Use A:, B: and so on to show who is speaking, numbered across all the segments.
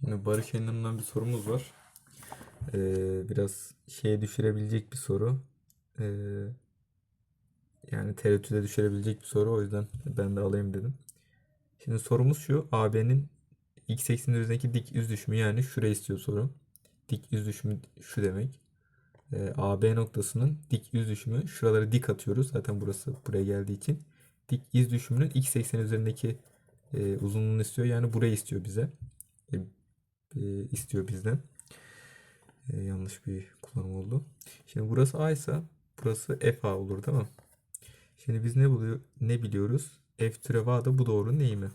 A: Şimdi Barış Enlem'den bir sorumuz var. Ee, biraz şeye düşürebilecek bir soru. Ee, yani tereddüte düşürebilecek bir soru. O yüzden ben de alayım dedim. Şimdi sorumuz şu. AB'nin x ekseninin üzerindeki dik yüz düşümü yani şurayı istiyor soru. Dik yüz düşümü şu demek. Ee, AB noktasının dik yüz düşümü şuraları dik atıyoruz. Zaten burası buraya geldiği için. Dik iz düşümünün x ekseni üzerindeki e, uzunluğunu istiyor. Yani burayı istiyor bize. E, e, istiyor bizden. E, yanlış bir kullanım oldu. Şimdi burası A ise burası FA olur değil mi? Şimdi biz ne buluyor ne biliyoruz? F türev A da bu doğrunun eğimi.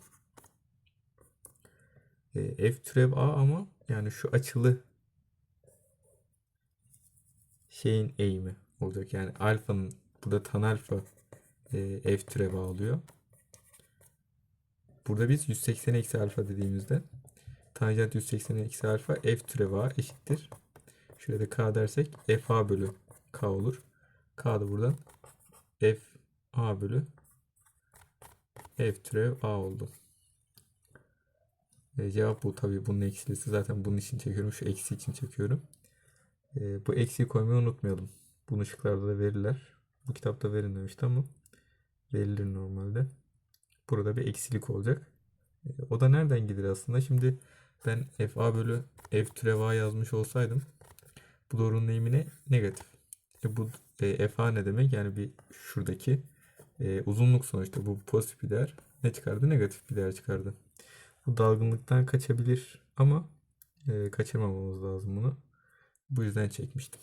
A: E, F türev A ama yani şu açılı şeyin eğimi olacak. Yani alfanın burada tan alfa e, F türev A oluyor. Burada biz 180 eksi alfa dediğimizde tanjant 180 eksi alfa F türev A eşittir. Şuraya da K dersek F A bölü K olur. K da buradan F A bölü F türev A oldu. E, cevap bu tabii bunun eksilisi. Zaten bunun için çekiyorum. Şu eksi için çekiyorum. E, bu eksiği koymayı unutmayalım. Bunu ışıklarda da verirler. Bu kitapta verilmemişti ama verilir normalde. Burada bir eksilik olacak. E, o da nereden gelir aslında? Şimdi ben FA bölü F türev A yazmış olsaydım bu doğrunun eğimine negatif. E, bu e, FA ne demek? Yani bir şuradaki e, uzunluk sonuçta bu pozitif bir değer. Ne çıkardı? Negatif bir değer çıkardı. Bu dalgınlıktan kaçabilir ama e, kaçırmamamız lazım bunu. Bu yüzden çekmiştim.